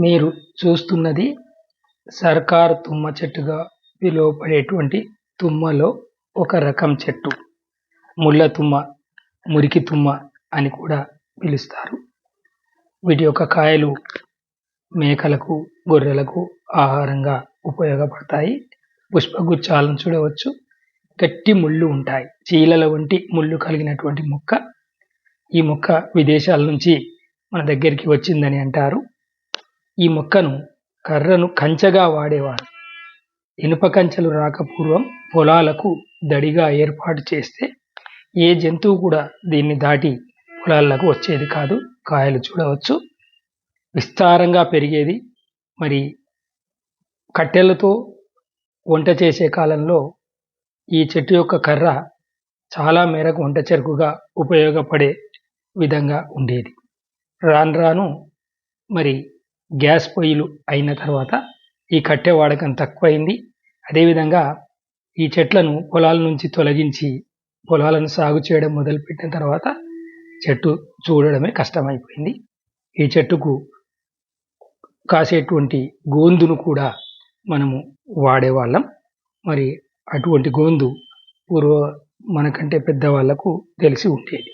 మీరు చూస్తున్నది సర్కార్ తుమ్మ చెట్టుగా పిలువబడేటువంటి తుమ్మలో ఒక రకం చెట్టు. ముళ్ళ తుమ్మ మురికి తుమ్మ అని కూడా పిలుస్తారు. వీటి యొక్క కాయలు మేకలకు గొర్రెలకు ఆహారంగా ఉపయోగపడతాయి. పుష్పగుచ్చాలను చూడవచ్చు. గట్టి ముళ్ళు ఉంటాయి. చీలల వంటి ముళ్ళు కలిగినటువంటి మొక్క. ఈ మొక్క విదేశాల నుంచి మన దగ్గరికి వచ్చిందని అంటారు. ఈ మొక్కను కర్రను కంచెగా వాడేవారు ఇనుప కంచెలు రాకపూర్వం పొలాలకు దడిగా ఏర్పాటు చేస్తే ఏ జంతువు కూడా దీన్ని దాటి పొలాలకు వచ్చేది కాదు. కాయలు చూడవచ్చు. విస్తారంగా పెరిగేది. మరి కట్టెలతో వంట చేసే కాలంలో ఈ చెట్టు యొక్క కర్ర చాలా మేరకు వంట చెరుకుగా ఉపయోగపడే విధంగా ఉండేది. రాను రాను మరి గ్యాస్ పొయ్యిలు అయిన తర్వాత ఈ కట్టె వాడకం తక్కువైంది. అదేవిధంగా ఈ చెట్లను పొలాల నుంచి తొలగించి పొలాలను సాగు చేయడం మొదలుపెట్టిన తర్వాత చెట్టు చూడడమే కష్టమైపోయింది. ఈ చెట్టుకు కాసేటువంటి గోందును కూడా మనము వాడేవాళ్ళం. మరి అటువంటి గోందు పూర్వ మనకంటే పెద్దవాళ్ళకు తెలిసి ఉండేది.